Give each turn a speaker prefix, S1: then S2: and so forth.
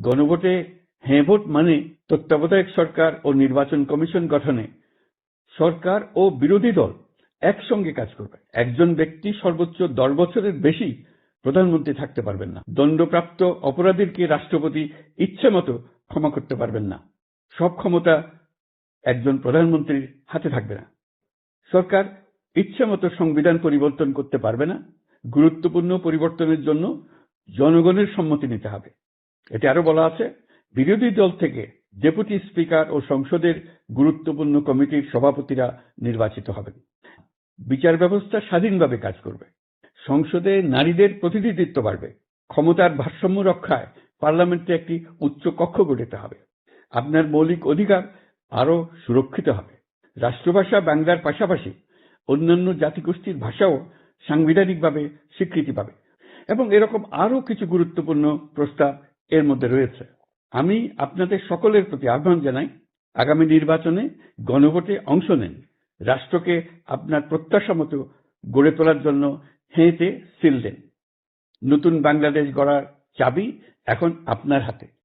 S1: গণভোটে হ্যাঁ ভোট মানে তত্ত্বাবধায়ক সরকার ও নির্বাচন কমিশন গঠনে সরকার ও বিরোধী দল একসঙ্গে কাজ করবে। একজন ব্যক্তি সর্বোচ্চ দশ বছরের বেশি প্রধানমন্ত্রী থাকতে পারবেন না। দণ্ডপ্রাপ্ত অপরাধীকে রাষ্ট্রপতি ইচ্ছে মতো ক্ষমা করতে পারবেন না। সব ক্ষমতা একজন প্রধানমন্ত্রীর হাতে থাকবে না। সরকার ইচ্ছে মতো সংবিধান পরিবর্তন করতে পারবে না। গুরুত্বপূর্ণ পরিবর্তনের জন্য জনগণের সম্মতি নিতে হবে। এতে আরও বলা আছে, বিরোধী দল থেকে ডেপুটি স্পিকার ও সংসদের গুরুত্বপূর্ণ কমিটির সভাপতিরা নির্বাচিত হবেন। বিচার ব্যবস্থা স্বাধীনভাবে কাজ করবে। সংসদে নারীদের প্রতিনিধিত্ব বাড়বে। ক্ষমতার ভারসাম্য রক্ষায় পার্লামেন্টে একটি উচ্চ কক্ষ গঠিত হবে। আপনার মৌলিক অধিকার আরও সুরক্ষিত হবে। রাষ্ট্রভাষা বাংলার পাশাপাশি অন্যান্য জাতিগোষ্ঠীর ভাষাও সাংবিধানিকভাবে স্বীকৃতি পাবে। এবং এরকম আরও কিছু গুরুত্বপূর্ণ প্রস্তাব এর মধ্যে রয়েছে। আমি আপনাদের সকলের প্রতি আহ্বান জানাই, আগামী নির্বাচনে গণভোটে অংশ নেন। রাষ্ট্রকে আপনার প্রত্যাশা মতো গড়ে তোলার জন্য হেঁটে সিল দেন। নতুন বাংলাদেশ গড়ার চাবি এখন আপনার হাতে।